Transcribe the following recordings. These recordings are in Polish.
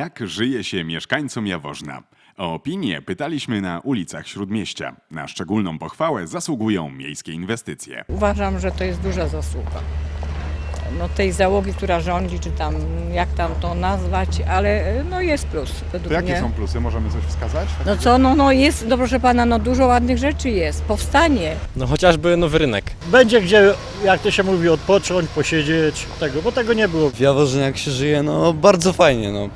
Jak żyje się mieszkańcom Jaworzna? O opinię pytaliśmy na ulicach Śródmieścia. Na szczególną pochwałę zasługują miejskie inwestycje. Uważam, że to jest duża zasługa. No, tej załogi, która rządzi, czy tam jak tam to nazwać, ale no jest plus według To jakie mnie. są plusy? Możemy coś wskazać? No co, no, no jest, no proszę pana, no dużo ładnych rzeczy jest. Powstanie. No chociażby nowy rynek. Będzie gdzie, jak to się mówi, odpocząć, posiedzieć, tego, bo tego nie było. W Jaworzynie jak się żyje, no bardzo fajnie, no.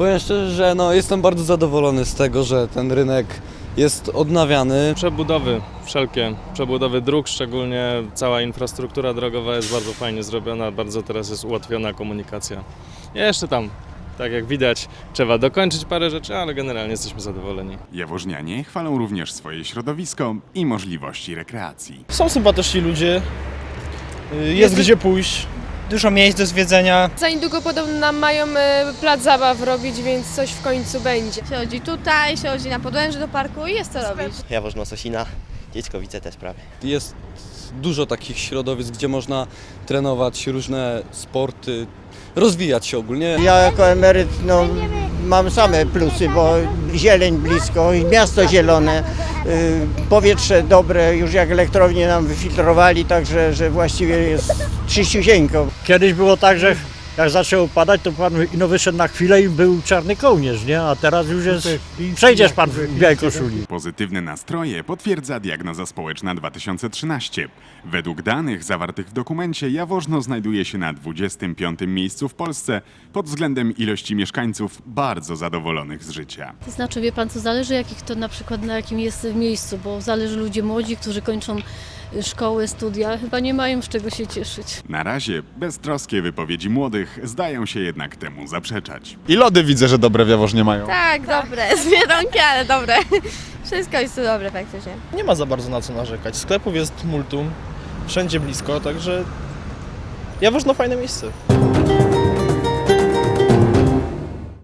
Powiem szczerze, że no, jestem bardzo zadowolony z tego, że ten rynek jest odnawiany. Przebudowy wszelkie, przebudowy dróg szczególnie, cała infrastruktura drogowa jest bardzo fajnie zrobiona, bardzo teraz jest ułatwiona komunikacja. Jeszcze tam, tak jak widać, trzeba dokończyć parę rzeczy, ale generalnie jesteśmy zadowoleni. Jaworznianie chwalą również swoje środowisko i możliwości rekreacji. Są sympatyczni ludzie, y, jest gdzie pójść. Dużo miejsc do zwiedzenia. Za niedługo podobno nam mają e, plac zabaw robić, więc coś w końcu będzie. się chodzi tutaj, się chodzi na podłęże do parku i jest co robić. Jaworzno Sosina, Dzieckowice też prawie. Jest dużo takich środowisk, gdzie można trenować różne sporty, rozwijać się ogólnie. Ja jako emeryt no, mam same plusy, bo zieleń blisko i miasto zielone, powietrze dobre, już jak elektrownię nam wyfiltrowali, także że właściwie jest czyściusieńko. Kiedyś było tak, że jak zaczęło padać, to pan ino wyszedł na chwilę i był czarny kołnierz, nie? A teraz już jest, przejdziesz pan w białej koszuli. Pozytywne nastroje potwierdza diagnoza społeczna 2013. Według danych zawartych w dokumencie Jaworzno znajduje się na 25. miejscu w Polsce pod względem ilości mieszkańców bardzo zadowolonych z życia. To znaczy, wie pan co, zależy jakich to na przykład na jakim jest miejscu, bo zależy ludzie młodzi, którzy kończą szkoły, studia, chyba nie mają z czego się cieszyć. Na razie beztroskie wypowiedzi młodych zdają się jednak temu zaprzeczać. I lody widzę, że dobre w Jaworznie mają. Tak, dobre, z Biedronki, ale dobre. Wszystko jest tu dobre praktycznie. Nie ma za bardzo na co narzekać. Sklepów jest multum, wszędzie blisko, także Jaworzno fajne miejsce.